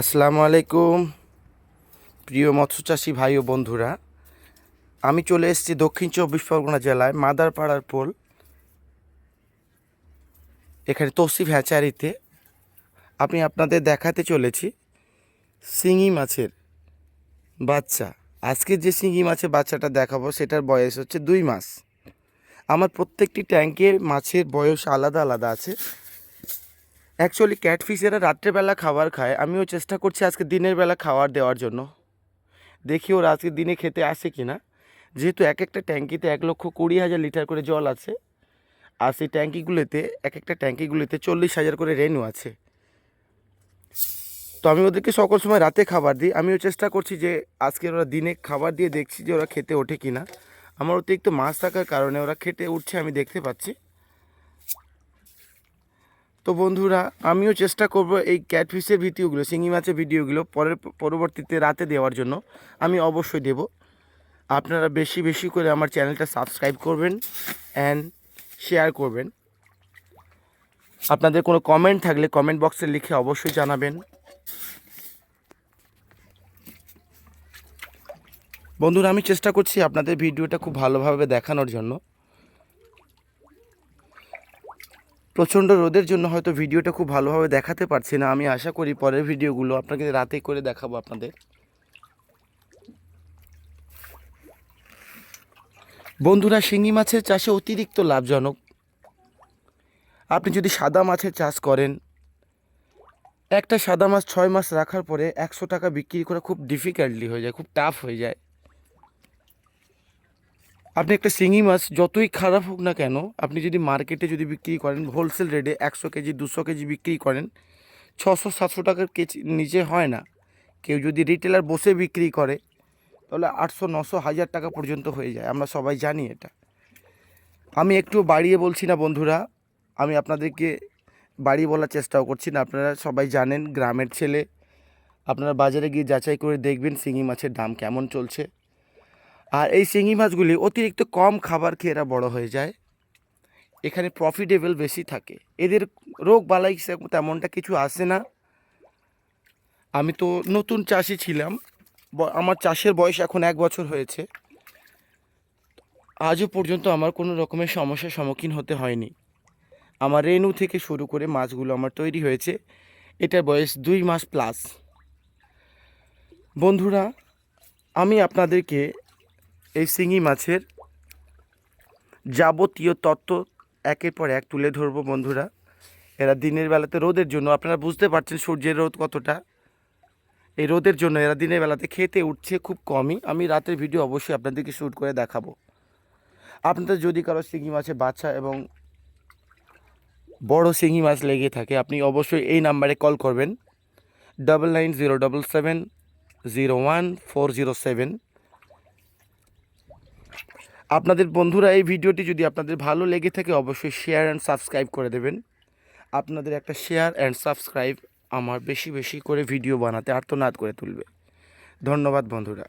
আসসালামু আলাইকুম। প্রিয় মৎস্য চাষি ভাই ও বন্ধুরা, আমি চলে এসেছি দক্ষিণ চব্বিশ পরগনা জেলায় মাদারপাড়ার পোল। এখানে তসিফ হ্যাচারিতে আমি আপনাদের দেখাতে চলেছি শিঙি মাছের বাচ্চা। আজকে যে শিঙি মাছের বাচ্চাটা দেখাবো, সেটার বয়স হচ্ছে দুই মাস। আমার প্রত্যেকটি ট্যাঙ্কের মাছের বয়স আলাদা আলাদা আছে। অ্যাকচুয়ালি ক্যাটফিশেরা রাত্রেবেলা খাবার খায়। আমিও চেষ্টা করছি আজকে দিনের বেলা খাবার দেওয়ার জন্য। দেখি ওরা আজকে দিনে খেতে আসে কি না যেহেতু এক একটা ট্যাঙ্কিতে এক লক্ষ কুড়ি হাজার লিটার করে জল আছে। আর সেই ট্যাঙ্কিগুলোতে, এক একটা ট্যাঙ্কিগুলোতে চল্লিশ হাজার করে রেনু আছে। তো আমি ওদেরকে সকল সময় রাতে খাবার দিই। আমিও চেষ্টা করছি যে আজকে ওরা দিনে খাবার দিয়ে দেখছি যে ওরা খেতে ওঠে কি না আমার অতিরিক্ত মাছ থাকার কারণে ওরা খেতে উঠছে, আমি দেখতে পাচ্ছি। তো বন্ধুরা, আমিও চেষ্টা করব এই ক্যাটফিশের ভিডিওগুলো, শিঙি মাছের ভিডিওগুলো পরের, পরবর্তীতে রাতে দেওয়ার জন্য। আমি অবশ্যই দেব। আপনারা বেশি বেশি করে আমার চ্যানেলটা সাবস্ক্রাইব করবেন অ্যান্ড শেয়ার করবেন। আপনাদের কোনো কমেন্ট থাকলে কমেন্ট বক্সে লিখে অবশ্যই জানাবেন। বন্ধুরা, আমি চেষ্টা করছি আপনাদের ভিডিওটা খুব ভালোভাবে দেখানোর জন্য। প্রচণ্ড রোদের জন্য হয়তো ভিডিওটা খুব ভালোভাবে দেখাতে পারছি না। আমি আশা করি পরের ভিডিওগুলো আপনাকে রাতে করে দেখাবো আপনাদের। বন্ধুরা, শিঙি মাছের চাষে অতিরিক্ত লাভজনক। আপনি যদি সাদা মাছের চাষ করেন, একটা সাদা মাছ ছয় মাস রাখার পরে একশো টাকা বিক্রি করা খুব ডিফিকাল্টলি হয়ে যায়, খুব টাফ হয়ে যায়। আপনি একটা শিঙি মাছ যতই খারাপ হোক না কেন, আপনি যদি মার্কেটে যদি বিক্রি করেন হোলসেল রেটে একশো কেজি, দুশো কেজি বিক্রি করেন, ছশো, সাতশো টাকার কেজি নিচে হয় না। কেউ যদি রিটেলার বসে বিক্রি করে, তাহলে আটশো, নশো, হাজার টাকা পর্যন্ত হয়ে যায়। আমরা সবাই জানি এটা। আমি একটু বাড়িয়ে বলছি না বন্ধুরা, আমি আপনাদেরকে বাড়িয়ে বলার চেষ্টাও করছি না। আপনারা সবাই জানেন, গ্রামের ছেলে, আপনারা বাজারে গিয়ে যাচাই করে দেখবেন শিঙি মাছের দাম কেমন চলছে। আর এই শিঙি মাছগুলি অতিরিক্ত কম খাবার খেয়ে এরা বড় হয়ে যায়। এখানে প্রফিটেবল বেশি থাকে। এদের রোগ বালাই তেমনটা কিছু আসে না। আমি তো নতুন চাষি ছিলাম। আমার চাষের বয়স এখন এক বছর হয়েছে। আজও পর্যন্ত আমার কোনো রকমের সমস্যার সম্মুখীন হতে হয়নি। আমার রেনু থেকে শুরু করে মাছগুলো আমার তৈরি হয়েছে। এটার বয়স দুই মাস প্লাস বন্ধুরা, আমি আপনাদেরকে এই শিঙি মাছের যাবতীয় তত্ত্ব একের পর এক তুলে ধরবো বন্ধুরা। এরা দিনের বেলাতে রোদের জন্য, আপনারা বুঝতে পারছেন সূর্যের রোদ কতটা। এই রোদের জন্য এরা দিনের বেলাতে খেতে উঠছে খুব কমই। আমি রাতের ভিডিও অবশ্যই আপনাদেরকে শ্যুট করে দেখাবো। আপনাদের যদি কারও শিঙি মাছের বাচ্চা এবং বড় শিঙি মাছ লেগে থাকে, আপনি অবশ্যই এই নাম্বারে কল করবেন। Double nine zero double seven zero one four zero seven. আপনাদের বন্ধুরা এই ভিডিওটি যদি আপনাদের ভালো লেগে থাকে, অবশ্যই শেয়ার অ্যান্ড সাবস্ক্রাইব করে দেবেন। আপনাদের একটা শেয়ার অ্যান্ড সাবস্ক্রাইব আমার বেশি বেশি করে ভিডিও বানাতে আর্তনাদ করে তুলবে। ধন্যবাদ বন্ধুরা।